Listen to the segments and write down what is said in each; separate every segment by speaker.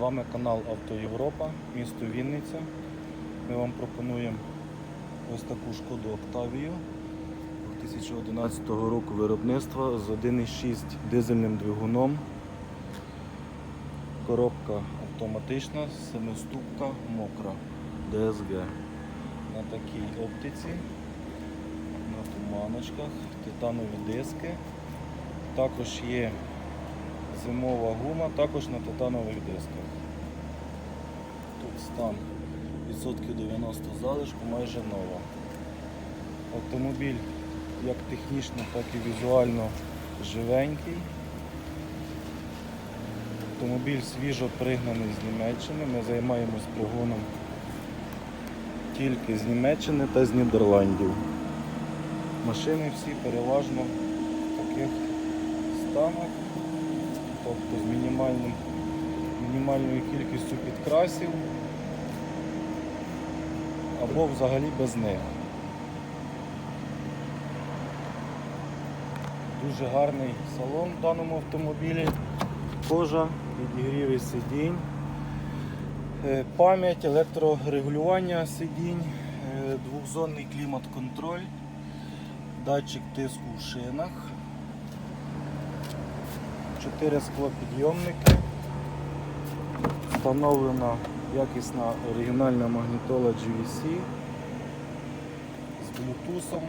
Speaker 1: З вами канал Авто Європа, місто Вінниця. Ми вам пропонуємо ось таку шкоду Октавію 2011 року виробництва з 1,6 дизельним двигуном. Коробка автоматична, семиступка мокра DSG. На такій оптиці, на туманочках, титанові диски. Також є зимова гума, також на титанових дисках. Тут стан відсотків 90 залишку, майже нова. Автомобіль як технічно, так і візуально живенький. Автомобіль свіжо пригнаний з Німеччини. Ми займаємось пригоном тільки з Німеччини та з Нідерландів. Машини всі переважно в таких станах, тобто з мінімальним, мінімальною кількістю підкрасів або взагалі без них. Дуже гарний салон в даному автомобілі. Кожа, підігріви сидінь, е, пам'ять, електрорегулювання сидінь, е, двохзонний клімат-контроль, датчик тиску в шинах, 4 склопідйомники, встановлена якісна оригінальна магнітола GVC з Bluetooth.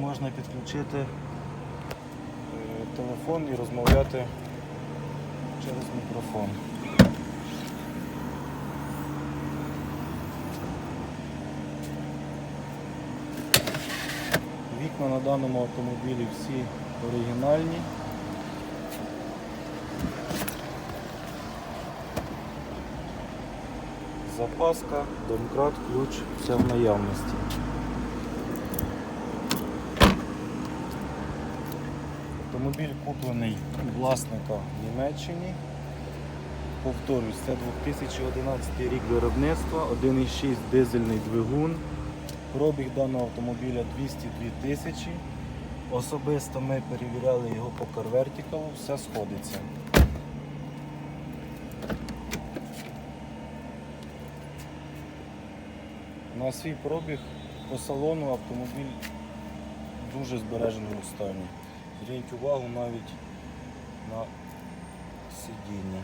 Speaker 1: Можна підключити е, телефон і розмовляти через мікрофон. Вікна на даному автомобілі всі оригінальні. Запаска, домкрат, ключ, все в наявності. Автомобіль куплений у власника в Німеччині. Повторюсь, це 2011 рік виробництва, 1,6 дизельний двигун. Пробіг даного автомобіля 202 тисячі. Особисто ми перевіряли його по Car все сходиться. На свій пробіг по салону автомобіль в дуже збереженому стані. Зверніть увагу навіть на сидіння.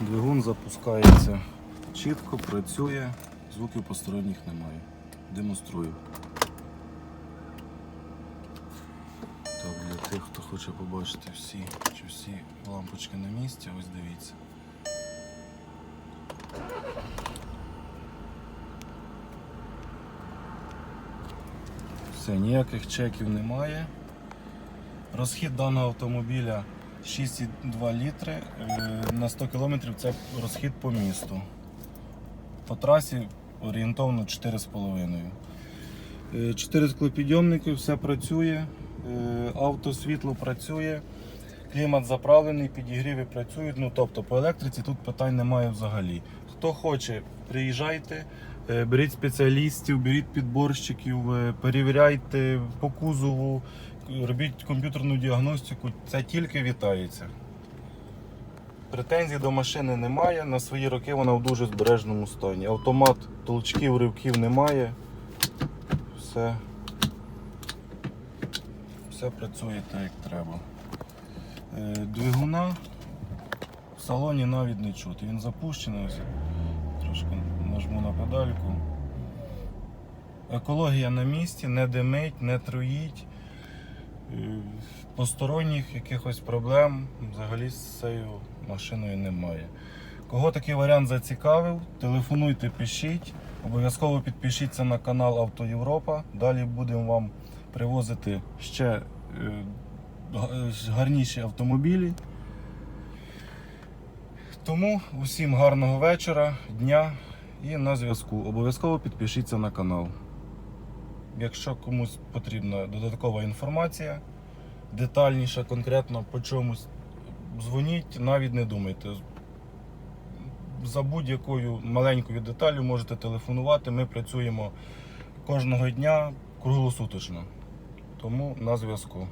Speaker 1: Двигун запускається чітко, працює, звуків посторонніх немає. Демонструю. Хоче побачити всі, чи всі лампочки на місці, ось дивіться. Все, ніяких чеків немає. Розхід даного автомобіля 6,2 літри. Е, На 100 км це розхід по місту. По трасі орієнтовно 4,5. Е, Чотири склопідйомники, все працює, Е, автосвітло працює, клімат заправлений, підігріви працюють. Ну, тобто по електриці тут питань немає взагалі. Хто хоче, приїжджайте, е, беріть спеціалістів, беріть підборщиків, е, перевіряйте по кузову, робіть комп'ютерну діагностику. Це тільки вітається. Претензій до машини немає. На свої роки вона в дуже збереженому стані. Автомат толчків, ривків немає. Все, все працює так, як треба. Е, Двигуна в салоні навіть не чути. Він запущений. Ось Трошки нажму на педальку. Екологія на місці, не димить, не труїть. Е, Посторонніх якихось проблем взагалі з цією машиною немає. Кого такий варіант зацікавив, телефонуйте, пишіть. Обов'язково підпишіться на канал Авто Європа. Далі будемо вам привозити ще е, гарніші автомобілі. Тому усім гарного вечора, дня і на зв'язку. Обов'язково підпишіться на канал. Якщо комусь потрібна додаткова інформація, детальніша, конкретно по чомусь, дзвоніть, навіть не думайте. За будь-якою маленькою деталю можете телефонувати. Ми працюємо кожного дня круглосуточно. Тому на зв'язку.